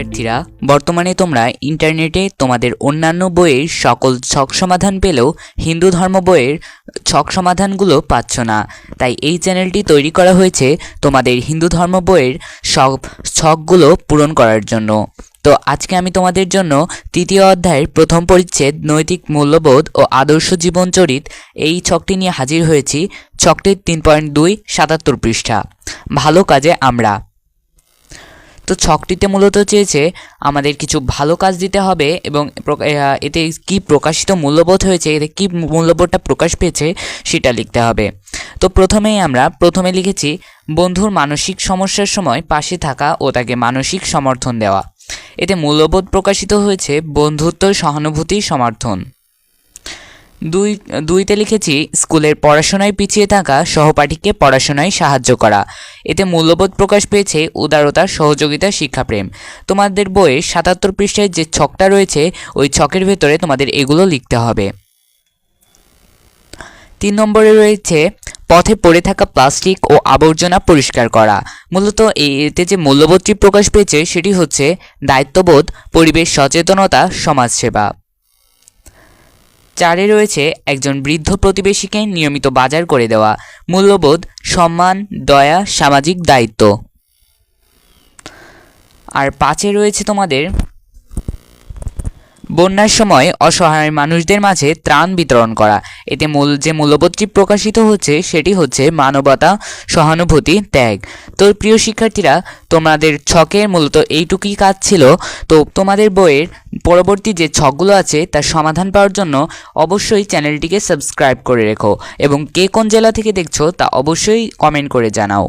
শিক্ষার্থীরা, বর্তমানে তোমরা ইন্টারনেটে তোমাদের অন্যান্য বইয়ের সকল ছক সমাধান পেলেও হিন্দু ধর্ম বইয়ের ছক সমাধানগুলো পাচ্ছ না। তাই এই চ্যানেলটি তৈরি করা হয়েছে তোমাদের হিন্দু ধর্ম বইয়ের সব ছকগুলো পূরণ করার জন্য। তো আজকে আমি তোমাদের জন্য তৃতীয় অধ্যায়ের প্রথম পরিচ্ছেদ, নৈতিক মূল্যবোধ ও আদর্শ জীবনচরিত এই ছকটি নিয়ে হাজির হয়েছি। ছকটির তিন পয়েন্ট দুই সাতাত্তর পৃষ্ঠা। ভালো কাজে আমরা। তো ছকটিতে মূলত চেয়েছে আমাদের কিছু ভালো কাজ দিতে হবে এবং এতে কি প্রকাশিত মূল্যবোধ হয়েছে, এতে কি মূল্যবোধটা প্রকাশ পেয়েছে সেটা লিখতে হবে। তো প্রথমেই আমরা, প্রথমে লিখেছি, বন্ধুর মানসিক সমস্যার সময় পাশে থাকা ও তাকে মানসিক সমর্থন দেওয়া। এতে মূল্যবোধ প্রকাশিত হয়েছে বন্ধুত্ব, সহানুভূতি, সমর্থন। দুই, দুইতে লিখেছি, স্কুলের পড়াশোনায় পিছিয়ে থাকা সহপাঠীকে পড়াশোনায় সাহায্য করা। এতে মূল্যবোধ প্রকাশ পেয়েছে উদারতা সহযোগিতা শিক্ষাপ্রেম। তোমাদের বইয়ে সাতাত্তর পৃষ্ঠায় যে ছকটা রয়েছে, ওই ছকের ভেতরে তোমাদের এগুলো লিখতে হবে। তিন নম্বরে রয়েছে, পথে পড়ে থাকা প্লাস্টিক ও আবর্জনা পরিষ্কার করা। মূলত এতে যে মূল্যবোধটি প্রকাশ পেয়েছে, সেটি হচ্ছে, দায়িত্ববোধ, পরিবেশ সচেতনতা, সমাজসেবা। চারে রয়েছে একজন বৃদ্ধ প্রতিবেশীকে নিয়মিত বাজার করে দেওয়া। মূল্যবোধ, সম্মান, দয়া, সামাজিক দায়িত্ব। আর পাঁচে রয়েছে তোমাদের বন্যার সময় অসহায় মানুষদের মাঝে ত্রাণ বিতরণ করা। এতে মূল যে মূল্যবোধটি প্রকাশিত হচ্ছে, সেটি হচ্ছে মানবতা, সহানুভূতি, ত্যাগ। তো প্রিয় শিক্ষার্থীরা, তোমাদের ছকের মূলত এইটুকুই কাজ ছিল। তো তোমাদের বইয়ের পরবর্তী যে ছকগুলো আছে, তার সমাধান পাওয়ার জন্য অবশ্যই চ্যানেলটিকে সাবস্ক্রাইব করে রেখো এবং কে কোন জেলা থেকে দেখছ, তা অবশ্যই কমেন্ট করে জানাও।